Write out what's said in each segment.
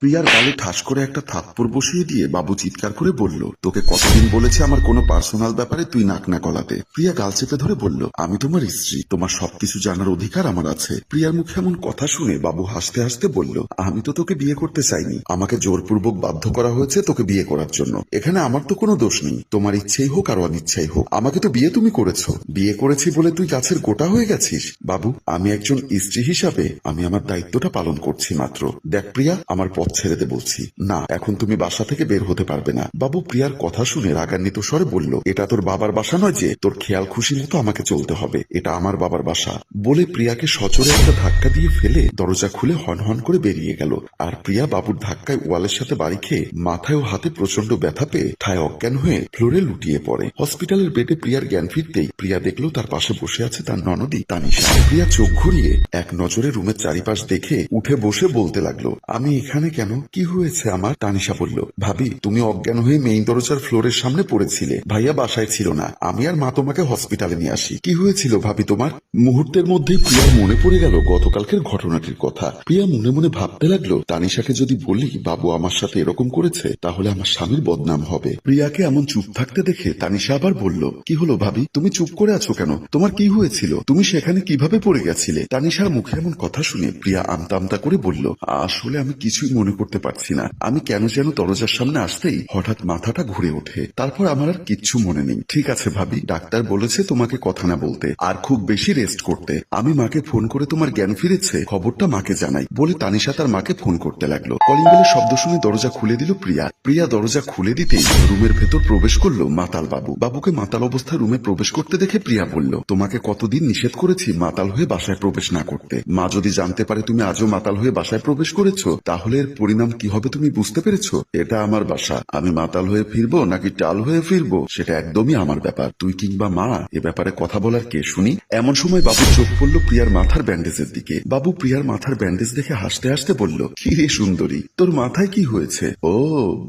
প্রিয়ার গালে ঠাস করে একটা থাপ্পড় বসিয়ে দিয়ে বাবু চিৎকার করে বলল, তোকে কতদিন বলেছে আমার কোনো পার্সোনাল ব্যাপারে তুই নাক না গলাতে? প্রিয়া গাল চেপে ধরে বলল, আমি তোমার স্ত্রী, তোমার সবকিছু জানার অধিকার আমার আছে। প্রিয়ার মুখে এমন কথা শুনে বাবু হাসতে হাসতে বলল, আমি তো তোকে বিয়ে করতে চাইনি। আমাকে জোরপূর্বক বাধ্য করা হয়েছে তোকে বিয়ে করার জন্য। এখানে আমার তো কোনো দোষ নেই। তোমার ইচ্ছেই হোক আর অনিচ্ছাই হোক। আমাকে তো বিয়ে তুমি করেছ। বিয়ে করেছি বলে তুই গাছের গোটা হয়ে গেছিস। বাবু, আমি একজন স্ত্রী হিসাবে আমি আমার দায়িত্বটা পালন করছি মাত্র। দেখ প্রিয়া, আমার পথ ছেড়ে দে বলছি। না, এখন তুমি বাসা থেকে বের হতে পারবে না। বাবু প্রিয়ার কথা শুনে রাগান্বিত স্বরে বলল, এটা তোর বাবার বাসা নয় যে, তোর খেয়াল খুশি মতো আমাকে চলতে হবে। এটা আমার বাবার বাসা। বলে প্রিয়াকে সচরে একটা ধাক্কা দিয়ে ফেলে দরজা খুলে হন হন করে বেরিয়ে গেল। আর প্রিয়া বাবুর ধাক্কায় ওয়ালের সাথে বাড়ি খেয়ে মাথায় ও হাতে প্রচণ্ড ব্যথা পেয়ে ঠায় অজ্ঞান হয়ে ফ্লোরে লুটিয়ে পড়ে। হসপিটালের বেডে প্রিয়ার জ্ঞান ফিরতেই প্রিয়া দেখল তার পাশে বসে আছে তার ননদী তানিশা। প্রিয়া চোখ ঘুরিয়ে এক নজরে রুমের চারিপাশ দেখে উঠে বসে বলতে লাগল, আমি এখানে কেন? কি হয়েছে আমার? তানিশা বলল, ভাবি, তুমি অজ্ঞান হয়ে মেইন দরজার ফ্লোরের সামনে পড়েছিলে। ভাইয়া বাসায় ছিল না। আমি আর মা তোমাকে হসপিটালে নিয়ে আসি। কি হয়েছিল ভাবি তোমার? মুহূর্তের মধ্যেই প্রিয়ার মনে পড়ে গেল গতকালকের ঘটনাটির কথা। প্রিয়া মনে মনে ভাবতে লাগল, তানিশাকে যদি বলি, বাবু আমার সাথে এরকম করেছে, তাহলে আমার স্বামীর বদনাম হবে। প্রিয়াকে এমন চুপ থাকতে দেখে তানিশা আবার বলল, কি হলো ভাবি? তুমি চুপ করে আছো কেন? তোমার কি হয়েছিল? তুমি সেখানে কীভাবে পড়ে গেছিলে? তানিশার মুখে এমন কথা শুনে প্রিয়া আমতা আমতা করে বলল, আসলে আমি কিছুই মনে করতে পারছি না। আমি কেন যেন দরজার সামনে আসতেই হঠাৎ মাথাটা ঘুরে ওঠে। তারপর আমার আর কিচ্ছু মনে নেই। ঠিক আছে ভাবি, ডাক্তার বলেছে তোমাকে কথা না বলতে, আর খুব বেশি রেস্ট করতে। আমি মাকে ফোন করে তোমার জ্ঞান ফিরেছে, খবরটা মাকে জানাই। বলে তানিশা তার মাকে ফোন করতে লাগল। কলিং বেলের শব্দ শুনে দরজা খুলে দিল প্রিয়া। প্রিয়া দরজা খুলে দিতেই রুমের ভেতর প্রবেশ করল মাতাল বাবু। বাবুকে মাতাল অবস্থায় রুমে প্রবেশ করতে দেখে প্রিয়া বলল, তোমাকে কতদিন নিষেধ করেছি মাতাল হয়ে বাসায় প্রবেশ না করতে। মা যদি জানতে পারে তুমি আজও মাতাল হয়ে বাসায় প্রবেশ করেছ, তাহলে এর পরিণাম কি হবে তুমি বুঝতে পেরেছ? এটা আমার বাসা। আমি মাতাল হয়ে ফিরবো নাকি টাল হয়ে ফিরবো? সেটা একদমই আমার ব্যাপার। তুই কিংবা মা, এ ব্যাপারে কথা বলার কে শুনি? এমন সময় বাবুর চোখ পড়ল প্রিয়ার মাথার ব্যান্ডেজের দিকে। বাবু প্রিয়ার মাথার ব্যান্ডেজ দেখে হাসতে হাসতে বলল, কি রে সুন্দরী, তোর মাথায় কি হয়েছে? ও,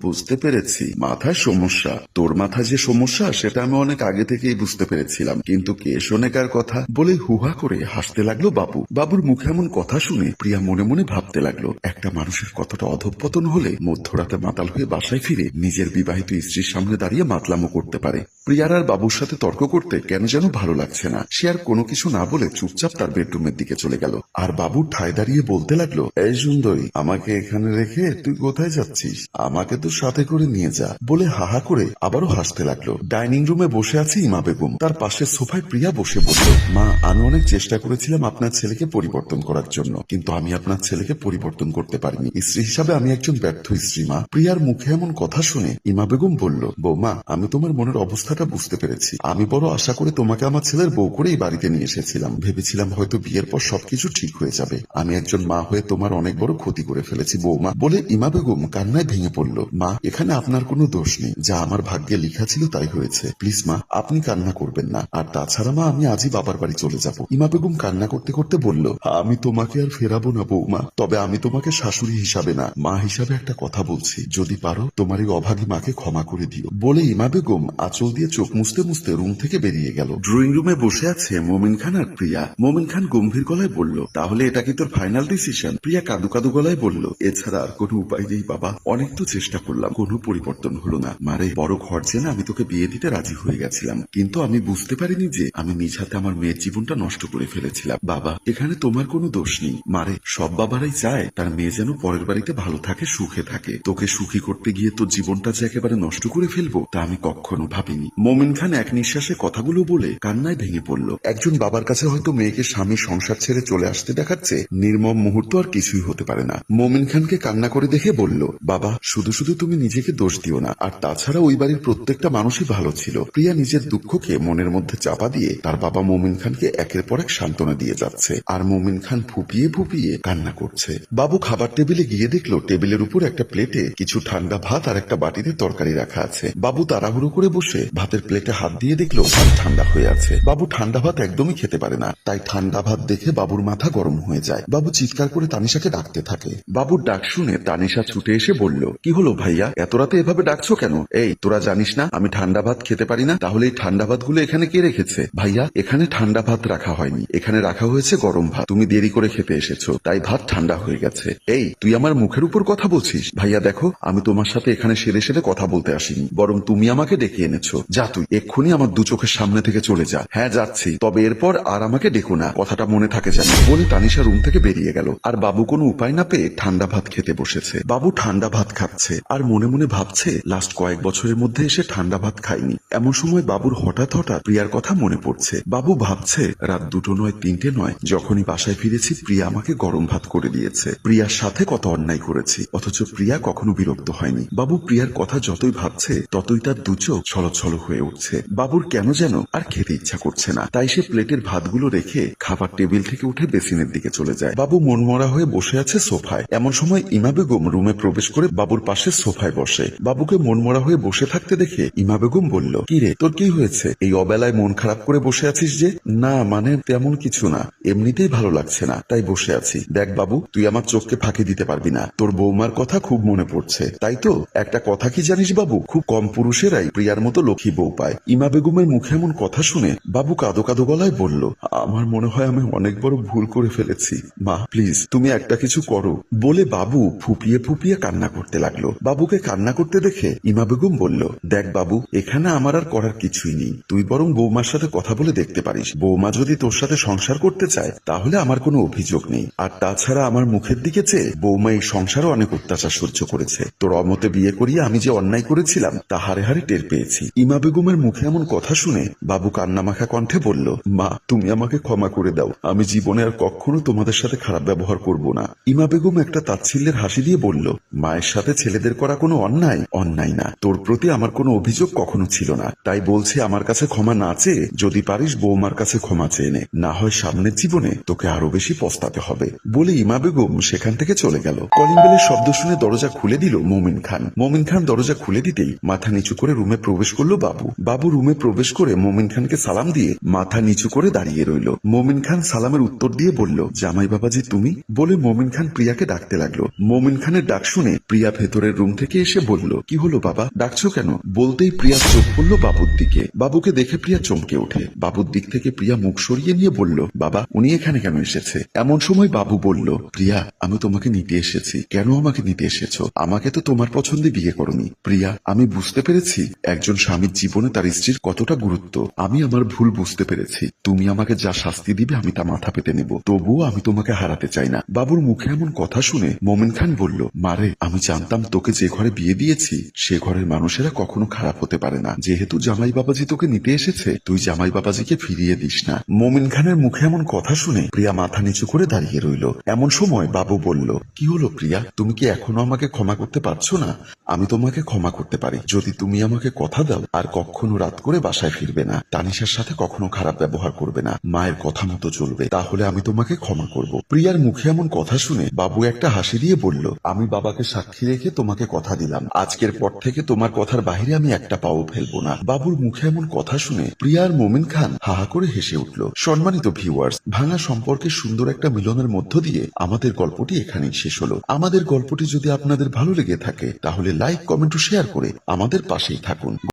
বুঝতে পেরেছি। মাথায় সমস্যা। তোর মাথায় যে সমস্যা, সেটা আমি অনেক আগে থেকেই বুঝতে পেরেছিলাম। কিন্তু কে শোনে কার কথা? বলে হুহা করে হাসতে লাগল বাবু। বাবুর মুখে এমন কথা শুনে প্রিয়া মনে মনে ভাবতে লাগল, একটা মানুষের কতটা অধঃপতন হলে মধ্যরাতে মাতাল হয়ে বাসায় ফিরে নিজের বিবাহিত স্ত্রীর সামনে দাঁড়িয়ে মাতলামো করতে পারে। প্রিয়ার বাবুর সাথে তর্ক করতে কেন যেন ভালো লাগছে না। সে আর কোনো কিছু না বলে চুপচাপ তার বেডরুমের দিকে চলে গেল। আর বাবু ঠায় দাঁড়িয়ে বলতে লাগল, এই সুন্দরী, আমাকে এখানে রেখে তুই কোথায় যাচ্ছিস? আমাকে তো সাথে করে নিয়ে যা। বলে হাহা করে আবারও হাসতে লাগল। ডাইনিং রুমে বসে আছে ইমা বেগম। তার পাশে সোফায় প্রিয়া বসে বলল, মা, আমি অনেক চেষ্টা করেছিলাম আপনার ছেলেকে পরিবর্তন করার জন্য, কিন্তু আমি আপনার ছেলেকে পরিবর্তন করতে পারিনি। স্ত্রী হিসাবে আমি একজন ব্যর্থ স্ত্রী মা প্রিয়ার মুখে এমন কথা শুনে ইমা বেগম বলল, বৌমা, আমি তোমার মনের অবস্থাটা বুঝতে পেরেছি। আমি বড় আশা করে তোমাকে আমার ছেলের বউ করেই বাড়িতে নিয়ে এসেছিলাম। ভেবেছিলাম হয়তো বিয়ের পর সবকিছু ঠিক হয়ে যাবে। আমি একজন মা হয়ে তোমার অনেক বড় ক্ষতি করে ফেলেছি, বৌমা, বলে ইমা বেগম কান্নায় ভেঙে পড়ল। মা, এখানে আপনার কোনো দোষ নেই। যা আমার ভাগ্যে লেখা ছিল তাই হয়েছে। প্লিজ মা, আপনি কান্না করবেন না। আর তাছাড়া মা, আমি আজই বাবার বাড়ি চলে যাব। ইমা বেগম কান্না করতে করতে বলল, আমি তোমাকে আর ফেরাবো না, বৌমা। তবে আমি তোমাকে শাশুড়ি হিসাবে না। মা হিসাবে একটা কথা বলছি। যদি পারো, তোমার এই অভাগী মাকে ক্ষমা করে দিও। বলে ইমা বেগম আঁচল দিয়ে চোখ মুছতে মুছতে রুম থেকে বেরিয়ে গেল। ড্রয়িং রুমে বসে আছে মোমিন খান আর প্রিয়া। মোমিন খান গম্ভীর গলায় বলল, তাহলে এটা কি তোর ফাইনাল ডিসিশন প্রিয়া কাদু কাদু গলায় বলল, এছাড়া আর কোনো উপায় নেই বাবা। অনেক তো চেষ্টা করলাম, কোনো পরিবর্তন হলো না। মারে, বড় ঘর জেনে আমি তোকে বিয়ে দিতে রাজি হয়ে গেছিলাম। কিন্তু আমি বুঝতে পারিনি যে আমি নিজ হাতে আমার মেয়ের জীবনটা নষ্ট করে ফেলেছিলাম। বাবা, এখানে তোমার কোনো দোষ নেই। মারে, সব বাবারাই চায় তার মেয়ে যেন পরের বাড়িতে ভালো থাকে, সুখে থাকে। তোকে সুখী করতে গিয়ে তোর জীবনটা যে একেবারে নষ্ট করে ফেলব, তা আমি কখনো ভাবিনি। মোমিন খান এক নিঃশ্বাসে কথাগুলো বলে কান্নায় ভেঙে পড়ল। একজন বাবার কাছে হয়তো মেয়েকে স্বামী সংসার ছেড়ে চলে আসতে দেখাচ্ছে, নির্মম মুহূর্ত আর কিছুই হতে পারে না। মোমিন খানকে কান্না করে দেখে বলল, বাবা, শুধু শুধু তুমি নিজেকে দোষ দিও না। আর তাছাড়া ওই বাড়ির প্রত্যেকটা মানুষই ভালো ছিল। প্রিয়া নিজের দুঃখকে মনের মধ্যে চাপা দিয়ে তার বাবা মোমিন খানকে একের পর এক সান্ত্বনা দিয়ে যাচ্ছে। আর মোমিন খান ফুপিয়ে ফুপিয়ে কান্না করছে। বাবু খাবার টেবিলে গিয়ে দেখল টেবিলের উপর একটা প্লেটে কিছু ঠান্ডা ভাত আর একটা বাটিতে তরকারি রাখা আছে। বাবু তাড়াহুড়ো করে বসে ভাতের প্লেটে হাত দিয়ে দেখল ভাত ঠান্ডা হয়ে আছে। বাবু ঠান্ডা ভাত একদমই খেতে পারে না, তাই ঠান্ডা ভাত দেখে বাবুর মাথা গরম হয়ে যায়। বাবু চিৎকার করে তানিশাকে ডাকতে থাকে। বাবুর ডাক শুনে তানিশা ছুটে এসে বলল, কি হলো ভাইয়া? এত রাতে এভাবে ডাকছো কেন? এই, তোরা জানিস না, আমি ঠান্ডা ভাত খেতে পারি না, তাহলে এই ঠান্ডা ভাতগুলো এখানে কে রেখেছে? ভাইয়া, এখানে ঠান্ডা ভাত রাখা হয়নি। এখানে রাখা হয়েছে গরম ভাত। তুমি দেরি করে খেতে এসেছ, তাই ভাত ঠান্ডা হয়ে গেছে। এই, তুই আমার মুখের উপর কথা বলছিস? ভাইয়া, দেখো, আমি তোমার সাথে এখানে সেরে সেরে কথা বলতে আসিনি। বরং তুমি আমাকে ডেকে এনেছো। যা তুই, এক্ষুনি আমার দু চোখের সামনে থেকে চলে যা। হ্যাঁ যাচ্ছি। তবে এরপর আর আমাকে ডেকো না। কথাটা মনে থাকে জানি বলে তানিশা রুম থেকে বেরিয়ে গেল। আর বাবু কোনো উপায় না পেয়ে ঠান্ডা ভাত খেতে বসেছে। বাবু ঠান্ডা ভাত খাচ্ছে। আর মনে মনে ভাবছে লাস্ট কয়েক বছরের মধ্যে এসে ঠান্ডা ভাত খাইনি এমন সময় বাবুর হঠাৎ হঠাৎ প্রিয়ার কথা মনে পড়ছে। বাবু ভাবছে, রাত দুটো নয়, তিনটে নয়, যখনই বাসায় ফিরেছি, প্রিয়া আমাকে গরম ভাত করে দিয়েছে। প্রিয়ার সাথে কত অন্যায় করেছি। অথচ প্রিয়া কখনো বিরক্ত হয়নি। বাবু প্রিয়ার কথা যতই ভাবছে, ততই তার দু চোখ ছলছল হয়ে উঠছে। বাবুর কেন যেন আর খেতে ইচ্ছা করছে না। তাই সে প্লেটের ভাতগুলো রেখে খাবার টেবিল থেকে উঠে বেসিনের দিকে চলে যায়। বাবু মনমরা হয়ে বসে আছে সোফায়। এমন সময় ইমা বেগম রুমে প্রবেশ করে বাবুর পাশে সোফায় বসে। বাবুকে মনমরা হয়ে বসে থাকতে দেখে ইমা বেগম বলল কি রে তোর কি হয়েছে? এই অবেলায় মন খারাপ করে বসে আছিস যে? না মানে তেমন কিছু না। এমনিতেই ভালো লাগছে না, তাই বসে আছি। দেখ বাবু, তুই আমার চোখকে ফাঁকি দিতে পারবি না। তোর বৌমার কথা খুব মনে পড়ছে। তাই তো? একটা কথা কি জানিস বাবু? খুব কম পুরুষেরাই প্রিয়ার মতো লক্ষ্মী বউ পায়। ইমা বেগমের মুখে এমন কথা শুনে বাবু কাদো কাদো গলায় বলল, আমার মনে হয় আমি অনেক বড় ভুল করে ফেলেছি। মা প্লিজ তুমি একটা কিছু করো। বলে বাবু ফুপিয়ে ফুপিয়ে কান্না করতে লাগল। বাবুকে কান্না করতে দেখে ইমা বেগম বলল, দেখ বাবু, এখানে আমার আর করার কিছুই নেই। তুই বরং বৌমার সাথে কথা বলে দেখতে পারিস। বৌমা যদি তোর সাথে সংসার করতে চায়, তাহলে আমার কোনো অভিযোগ নেই। আর তাছাড়া আমার মুখের দিকে চেয়ে বৌমা সংসারও অনেক অত্যাচার সহ্য করেছে। তোর অমতে বিয়ে করিয়ে আমি যে অন্যায় করেছিলাম, তা হারে হারে টের পেয়েছি। ইমা বেগমের মুখে এমন কথা শুনে বাবু কান্নামাখা কণ্ঠে বলল, মা, তুমি আমাকে ক্ষমা করে দাও। আমি জীবনে আর কখনো তোমাদের সাথে খারাপ ব্যবহার করব না। ইমা বেগম একটা তাচ্ছিল্যের হাসি দিয়ে বলল, মায়ের সাথে ছেলেদের করা কোনো অন্যায়? অন্যায় না। তোর প্রতি আমার কোনো অভিযোগ কখনো ছিল না। তাই বলছি আমার কাছে ক্ষমা না চেয়ে, যদি পারিস বৌমার কাছে ক্ষমা চেয়ে নে। না হয় সামনের জীবনে তোকে আরও বেশি পস্তাতে হবে। বলে ইমা বেগম সেখান থেকে চলে গেল। কলিং বেলের শব্দ শুনে দরজা খুলে দিল মোমিন খান। মোমিন খান দরজা খুলে দিতেই মাথা নিচু করে রুমে প্রবেশ করল বাবু। বাবু রুমে প্রবেশ করে মোমিন খানকে সালাম দিয়ে মাথা নিচু করে দাঁড়িয়ে রইল। মোমিন খান সালামের উত্তর দিয়ে বলল, জামাই বাবাজি তুমি? বলে মোমিন খান প্রিয়াকে ডাকতে লাগল। মোমিন খানের ডাক শুনে প্রিয়া ভেতরের রুম থেকে এসে বলল, কি হলো বাবা? ডাকছো কেন? বলতেই প্রিয়া চোখ পড়ল বাবুর দিকে। বাবুকে দেখে প্রিয়া চমকে ওঠে। বাবুর দিক থেকে প্রিয়া মুখ সরিয়ে নিয়ে বলল, বাবা, উনি এখানে কেন এসেছে? এমন সময় বাবু বলল, প্রিয়া, আমি তোমাকে নিতে এসেছি। কেন আমাকে নিতে এসেছ? আমাকে তো তোমার পছন্দে বিয়ে করনি। প্রিয়া, আমি বুঝতে পেরেছি একজন স্বামীর জীবনে তার স্ত্রীর কতটা গুরুত্ব। আমি আমার ভুল বুঝতে পেরেছি। তুমি আমাকে যা শাস্তি দিবে আমি তা মাথা পেতে নেব। তবুও আমি তোমাকে হারাতে চাই না। বাবুর মুখে এমন কথা শুনে মোমিন খান বলল মারে আমি জানতাম তোকে যে ঘরে বিয়ে দিয়েছি, সে ঘরের মানুষেরা কখনো খারাপ হতে পারে না। যেহেতু জামাই বাবাজি তোকে নিতে এসেছে, তুই জামাই বাবাজিকে ফিরিয়ে দিস না। মোমিন খানের মুখে এমন কথা শুনে প্রিয়া মাথা নিচু করে দাঁড়িয়ে রইল। এমন সময় বাবু বলল, কি হলো? প্রিয়া তুমি কি এখনও আমাকে ক্ষমা করতে পারছ না? আমি তোমাকে ক্ষমা করতে পারি। যদি তুমি আমাকে কথা দাও, আর কখনো রাত করে বাসায় ফিরবে না, তানিশার সাথে কখনো খারাপ ব্যবহার করবে না, মায়ের কথা মতো চলবে, তাহলে আমি তোমাকে ক্ষমা করব। প্রিয়ার মুখে এমন কথা শুনে বাবু একটা হাসি দিয়ে বলল, আমি বাবাকে সাক্ষী রেখে তোমাকে কথা দিলাম। আজকের পর থেকে তোমার কথার বাইরে আমি একটা পাও ফেলব না। বাবুর মুখে এমন কথা শুনে প্রিয়ার মোমিন খান হাহা করে হেসে উঠল, সম্মানিত ভিউয়ার্স ভাঙা সম্পর্কে সুন্দর একটা মিলনের মধ্য দিয়ে আমাদের গল্পটি এখানেই শেষ হলো। আমাদের গল্পটি যদি আপনাদের ভালো লেগে থাকে, তাহলে লাইক কমেন্ট ও শেয়ার করে আমাদের পাশেই থাকুন।